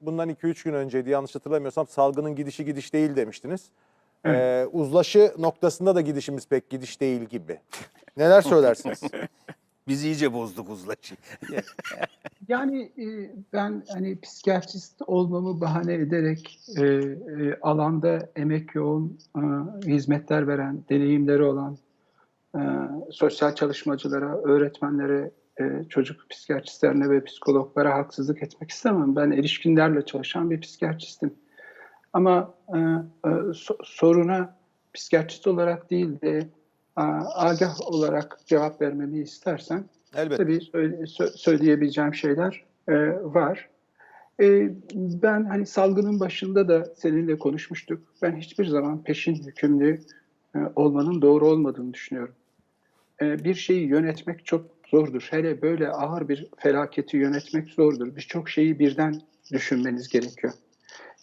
bundan 2-3 gün önceydi yanlış hatırlamıyorsam salgının gidişi gidiş değil demiştiniz. Ee, uzlaşı noktasında da gidişimiz pek gidiş değil gibi. Neler söylersiniz? Biz iyice bozduk uzlaşıyı. Yani e, ben hani psikiyatrist olmamı bahane ederek e, e, alanda emek yoğun, e, hizmetler veren, deneyimleri olan e, sosyal çalışmacılara, öğretmenlere, e, çocuk psikiyatristlerine ve psikologlara haksızlık etmek istemem. Ben erişkinlerle çalışan bir psikiyatristim. Ama e, e, so- soruna psikiyatrist olarak değil de a, agah olarak cevap vermemi istersen Elbette. Tabii söyle- sö- söyleyebileceğim şeyler e, var. E, ben hani salgının başında da seninle konuşmuştuk. Ben hiçbir zaman peşin hükümlü e, olmanın doğru olmadığını düşünüyorum. E, bir şeyi yönetmek çok zordur. Hele böyle ağır bir felaketi yönetmek zordur. Birçok şeyi birden düşünmeniz gerekiyor.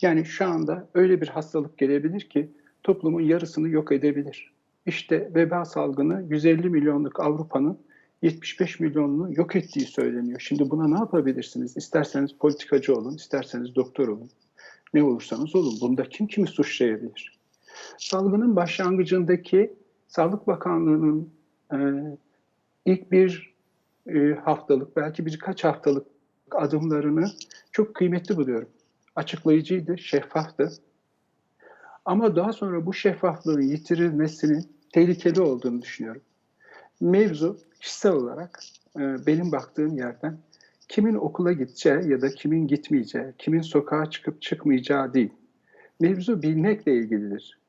Yani şu anda öyle bir hastalık gelebilir ki toplumun yarısını yok edebilir. İşte veba salgını 150 milyonluk Avrupa'nın 75 milyonunu yok ettiği söyleniyor. Şimdi buna ne yapabilirsiniz? İsterseniz politikacı olun, isterseniz doktor olun. Ne olursanız olun. Bunda kim kimi suçlayabilir? Salgının başlangıcındaki Sağlık Bakanlığı'nın e, ilk bir e, haftalık, belki birkaç haftalık adımlarını çok kıymetli buluyorum. Açıklayıcıydı, şeffaftı. Ama daha sonra bu şeffaflığın yitirilmesinin tehlikeli olduğunu düşünüyorum. Mevzu kişisel olarak e, benim baktığım yerden kimin okula gideceği ya da kimin gitmeyeceği, kimin sokağa çıkıp çıkmayacağı değil. Mevzu bilmekle ilgilidir.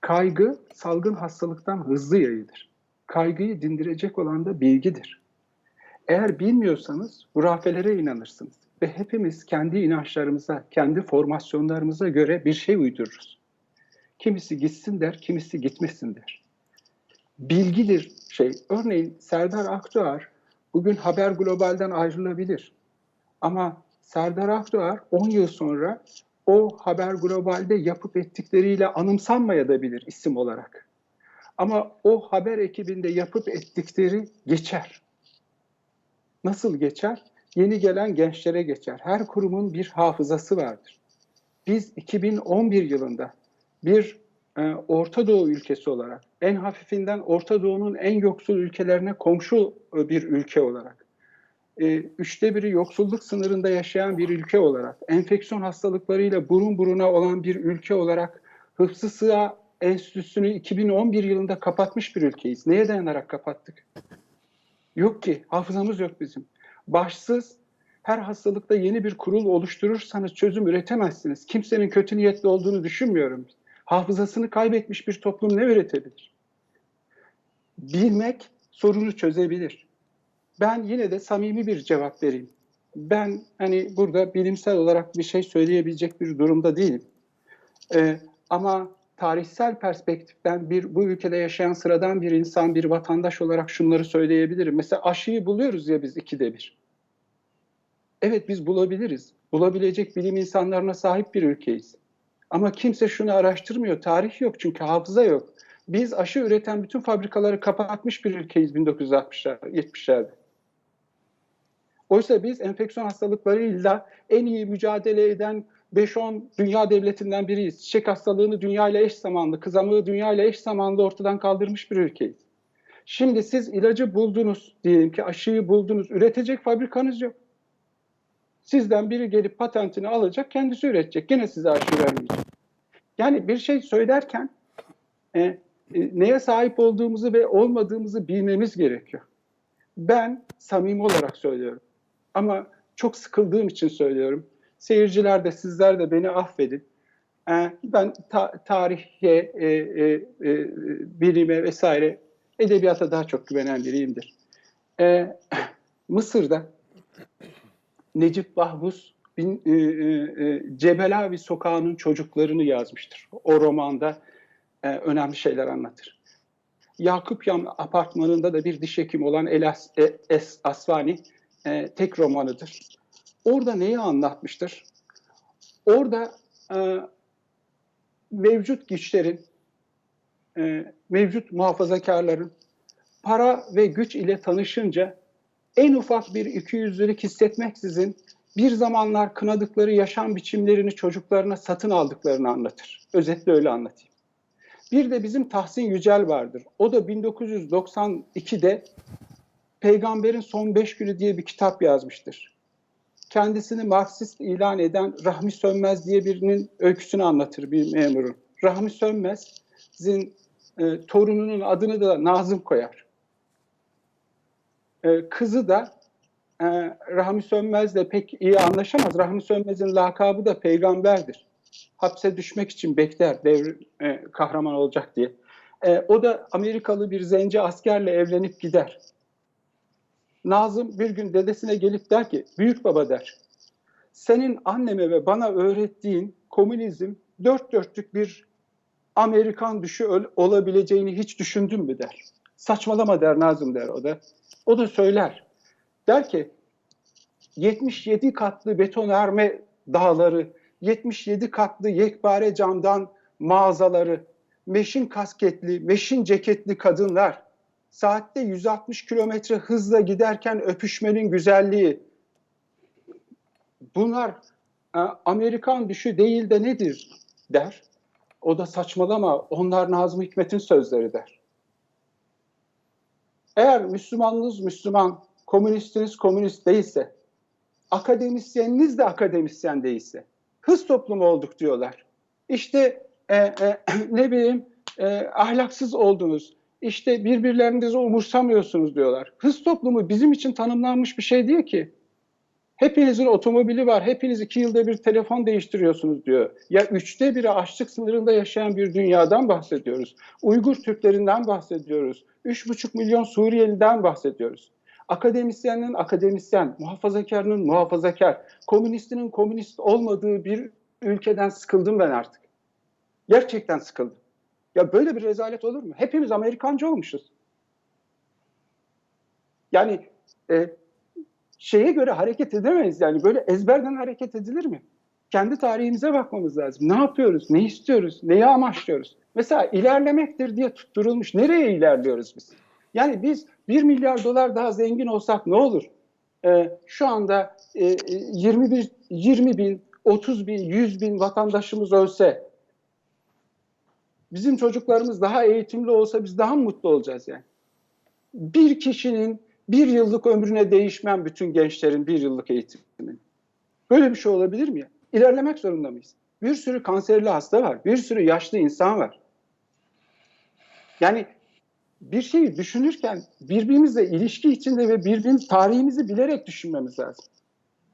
Kaygı salgın hastalıktan hızlı yayılır. Kaygıyı dindirecek olan da bilgidir. Eğer bilmiyorsanız hurafelere inanırsınız ve hepimiz kendi inançlarımıza, kendi formasyonlarımıza göre bir şey uydururuz. Kimisi gitsin der, kimisi gitmesin der bilgidir şey. Örneğin Serdar Akdoğar bugün Haber Global'den ayrılabilir. Ama Serdar Akdoğar 10 yıl sonra o Haber Global'de yapıp ettikleriyle anımsanmayabilir isim olarak. Ama o haber ekibinde yapıp ettikleri geçer. Nasıl geçer? Yeni gelen gençlere geçer. Her kurumun bir hafızası vardır. Biz 2011 yılında bir e, Orta Doğu ülkesi olarak, en hafifinden Orta Doğu'nun en yoksul ülkelerine komşu e, bir ülke olarak, e, üçte biri yoksulluk sınırında yaşayan bir ülke olarak, enfeksiyon hastalıklarıyla burun buruna olan bir ülke olarak Hıfzı Sığa Enstitüsü'nü 2011 yılında kapatmış bir ülkeyiz. Neye dayanarak kapattık? Yok ki, hafızamız yok bizim. Başsız her hastalıkta yeni bir kurul oluşturursanız çözüm üretemezsiniz. Kimsenin kötü niyetli olduğunu düşünmüyorum. Hafızasını kaybetmiş bir toplum ne üretebilir? Bilmek sorunu çözebilir. Ben yine de samimi bir cevap vereyim. Ben hani burada bilimsel olarak bir şey söyleyebilecek bir durumda değilim. Ee, ama tarihsel perspektiften bir bu ülkede yaşayan sıradan bir insan, bir vatandaş olarak şunları söyleyebilirim. Mesela aşıyı buluyoruz ya biz ikide bir. Evet biz bulabiliriz. Bulabilecek bilim insanlarına sahip bir ülkeyiz. Ama kimse şunu araştırmıyor. Tarih yok çünkü hafıza yok. Biz aşı üreten bütün fabrikaları kapatmış bir ülkeyiz 1960'lar, 70'lerde. Oysa biz enfeksiyon hastalıklarıyla en iyi mücadele eden 5-10 dünya devletinden biriyiz. Çiçek hastalığını dünya ile eş zamanlı, kızamığı dünya ile eş zamanlı ortadan kaldırmış bir ülkeyiz. Şimdi siz ilacı buldunuz, diyelim ki aşıyı buldunuz, üretecek fabrikanız yok. Sizden biri gelip patentini alacak, kendisi üretecek. Gene size aşı vermeyecek. Yani bir şey söylerken e, e, neye sahip olduğumuzu ve olmadığımızı bilmemiz gerekiyor. Ben samimi olarak söylüyorum. Ama çok sıkıldığım için söylüyorum. Seyirciler de sizler de beni affedin. E, ben ta- tarihe, e, e, e, bilime vesaire edebiyata daha çok güvenen biriyimdir. E, Mısır'da Necip Bahbus bin, e, e, Cebelavi Sokağı'nın çocuklarını yazmıştır. O romanda e, önemli şeyler anlatır. Yakup Yam apartmanında da bir diş hekimi olan Elas e, Es Asvani e, tek romanıdır. Orada neyi anlatmıştır? Orada e, mevcut güçlerin, e, mevcut muhafazakarların para ve güç ile tanışınca en ufak bir ikiyüzlülük hissetmeksizin bir zamanlar kınadıkları yaşam biçimlerini çocuklarına satın aldıklarını anlatır. Özetle öyle anlatayım. Bir de bizim Tahsin Yücel vardır. O da 1992'de Peygamberin Son Beş Günü diye bir kitap yazmıştır. Kendisini Marksist ilan eden Rahmi Sönmez diye birinin öyküsünü anlatır bir memurun. Rahmi Sönmez'in e, torununun adını da Nazım koyar. E, kızı da e, Rahmi Sönmez'le pek iyi anlaşamaz. Rahmi Sönmez'in lakabı da peygamberdir. Hapse düşmek için bekler devr e, kahraman olacak diye. E, o da Amerikalı bir zenci askerle evlenip gider. Nazım bir gün dedesine gelip der ki, büyük baba der, senin anneme ve bana öğrettiğin komünizm dört dörtlük bir Amerikan düşü ol- olabileceğini hiç düşündün mü der. Saçmalama der Nazım der o da. O da söyler. Der ki 77 katlı betonarme dağları, 77 katlı yekpare camdan mağazaları, meşin kasketli, meşin ceketli kadınlar, saatte 160 kilometre hızla giderken öpüşmenin güzelliği. Bunlar Amerikan düşü değil de nedir der. O da saçmalama onlar Nazım Hikmet'in sözleri der. Eğer Müslümanınız Müslüman, komünistiniz komünist değilse, akademisyeniniz de akademisyen değilse, hız toplumu olduk diyorlar. İşte e, e, ne bileyim e, ahlaksız oldunuz, işte birbirlerinizi umursamıyorsunuz diyorlar. Hız toplumu bizim için tanımlanmış bir şey değil ki. Hepinizin otomobili var, hepiniz iki yılda bir telefon değiştiriyorsunuz diyor. Ya üçte biri açlık sınırında yaşayan bir dünyadan bahsediyoruz. Uygur Türklerinden bahsediyoruz. Üç buçuk milyon Suriyeliden bahsediyoruz. Akademisyenin akademisyen, muhafazakarının muhafazakar, komünistinin komünist olmadığı bir ülkeden sıkıldım ben artık. Gerçekten sıkıldım. Ya böyle bir rezalet olur mu? Hepimiz Amerikancı olmuşuz. Yani e, şeye göre hareket edemeyiz. Yani böyle ezberden hareket edilir mi? Kendi tarihimize bakmamız lazım. Ne yapıyoruz? Ne istiyoruz? Neyi amaçlıyoruz? Mesela ilerlemektir diye tutturulmuş. Nereye ilerliyoruz biz? Yani biz 1 milyar dolar daha zengin olsak ne olur? Ee, şu anda e, 21, 20 bin, 30 bin, 100 bin vatandaşımız ölse, bizim çocuklarımız daha eğitimli olsa biz daha mutlu olacağız yani? Bir kişinin bir yıllık ömrüne değişmem bütün gençlerin bir yıllık eğitimi. Böyle bir şey olabilir mi ya? İlerlemek zorunda mıyız? Bir sürü kanserli hasta var, bir sürü yaşlı insan var. Yani bir şeyi düşünürken birbirimizle ilişki içinde ve birbirimiz tarihimizi bilerek düşünmemiz lazım.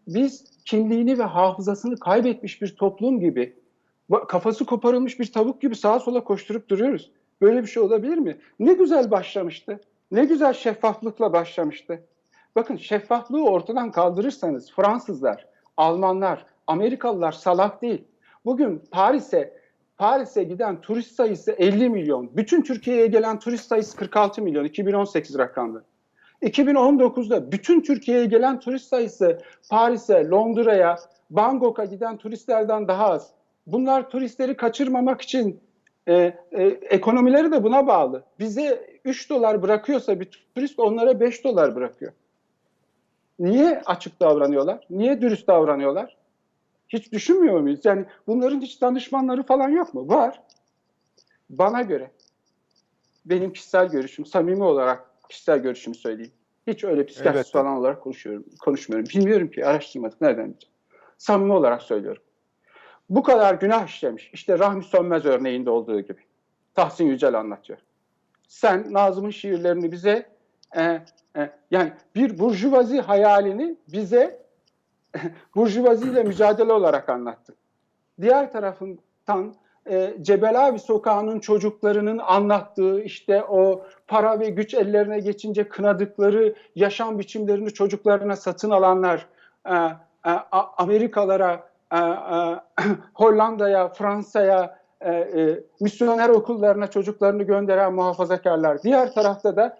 Biz kimliğini ve hafızasını kaybetmiş bir toplum gibi, kafası koparılmış bir tavuk gibi sağa sola koşturup duruyoruz. Böyle bir şey olabilir mi? Ne güzel başlamıştı. Ne güzel şeffaflıkla başlamıştı. Bakın şeffaflığı ortadan kaldırırsanız Fransızlar, Almanlar, Amerikalılar salak değil. Bugün Paris'e Paris'e giden turist sayısı 50 milyon. Bütün Türkiye'ye gelen turist sayısı 46 milyon 2018 rakamı. 2019'da bütün Türkiye'ye gelen turist sayısı Paris'e, Londra'ya, Bangkok'a giden turistlerden daha az. Bunlar turistleri kaçırmamak için e, e, ekonomileri de buna bağlı. Bize 3 dolar bırakıyorsa bir turist onlara 5 dolar bırakıyor. Niye açık davranıyorlar? Niye dürüst davranıyorlar? Hiç düşünmüyor muyuz? Yani bunların hiç danışmanları falan yok mu? Var. Bana göre, benim kişisel görüşüm, samimi olarak kişisel görüşümü söyleyeyim. Hiç öyle psikiyatrist Evet. falan olarak konuşuyorum, konuşmuyorum. Bilmiyorum ki, araştırmadık. Nereden bileceğim? Samimi olarak söylüyorum. Bu kadar günah işlemiş. İşte Rahmi Sönmez örneğinde olduğu gibi. Tahsin Yücel anlatıyor. Sen Nazım'ın şiirlerini bize e, e, yani bir burjuvazi hayalini bize burjuvaziyle mücadele olarak anlattın. Diğer tarafından e, Cebelavi Sokağı'nın çocuklarının anlattığı işte o para ve güç ellerine geçince kınadıkları yaşam biçimlerini çocuklarına satın alanlar, e, e, Amerikalara, Hollanda'ya, Fransa'ya, e, e, misyoner okullarına çocuklarını gönderen muhafazakarlar. Diğer tarafta da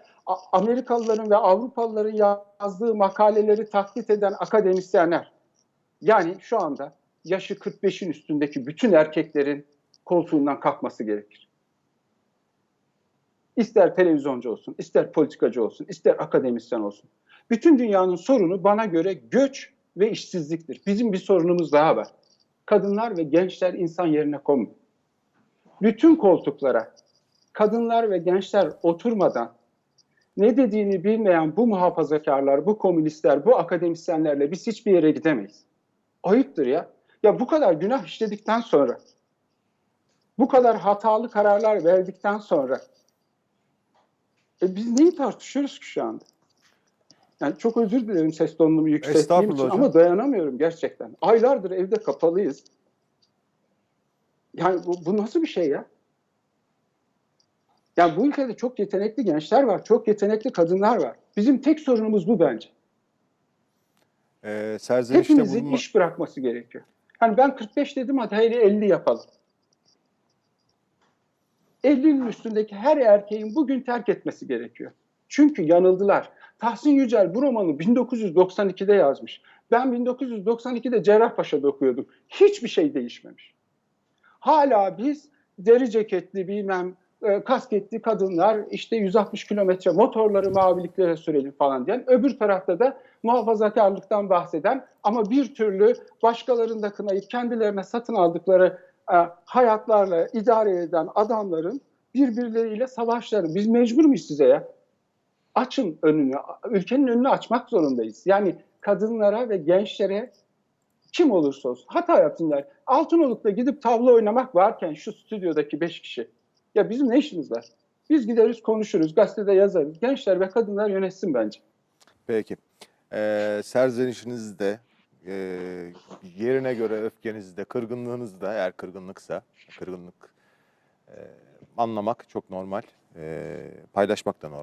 Amerikalıların ve Avrupalıların yazdığı makaleleri taklit eden akademisyenler. Yani şu anda yaşı 45'in üstündeki bütün erkeklerin koltuğundan kalkması gerekir. İster televizyoncu olsun, ister politikacı olsun, ister akademisyen olsun. Bütün dünyanın sorunu bana göre göç ve işsizliktir. Bizim bir sorunumuz daha var. Kadınlar ve gençler insan yerine konmuyor. Bütün koltuklara kadınlar ve gençler oturmadan ne dediğini bilmeyen bu muhafazakarlar, bu komünistler, bu akademisyenlerle biz hiçbir yere gidemeyiz. Ayıptır ya. Ya bu kadar günah işledikten sonra, bu kadar hatalı kararlar verdikten sonra e biz neyi tartışıyoruz ki şu anda? Yani çok özür dilerim ses tonumu yükselttiğim için hocam. ama dayanamıyorum gerçekten. Aylardır evde kapalıyız. Yani bu, bu nasıl bir şey ya? Yani bu ülkede çok yetenekli gençler var, çok yetenekli kadınlar var. Bizim tek sorunumuz bu bence. Ee, serzenişte Hepimizin bulunma... iş bırakması gerekiyor. Hani ben 45 dedim hadi hele 50 yapalım. 50'nin üstündeki her erkeğin bugün terk etmesi gerekiyor. Çünkü yanıldılar. Tahsin Yücel bu romanı 1992'de yazmış. Ben 1992'de Cerrahpaşa'da okuyordum. Hiçbir şey değişmemiş. Hala biz deri ceketli bilmem e, kasketli kadınlar işte 160 kilometre motorları maviliklere sürelim falan diyen öbür tarafta da muhafazakarlıktan bahseden ama bir türlü başkalarını da kınayıp kendilerine satın aldıkları e, hayatlarla idare eden adamların birbirleriyle savaşları. Biz mecbur muyuz size ya? Açın önünü, ülkenin önünü açmak zorundayız. Yani kadınlara ve gençlere kim olursa olsun hata yapsınlar. Altınoluk'ta gidip tavla oynamak varken şu stüdyodaki beş kişi. Ya bizim ne işimiz var? Biz gideriz konuşuruz, gazetede yazarız. Gençler ve kadınlar yönetsin bence. Peki. Ee, serzenişinizde e, yerine göre öfkenizde, kırgınlığınızda eğer kırgınlıksa, kırgınlık e, anlamak çok normal. E, paylaşmak da normal.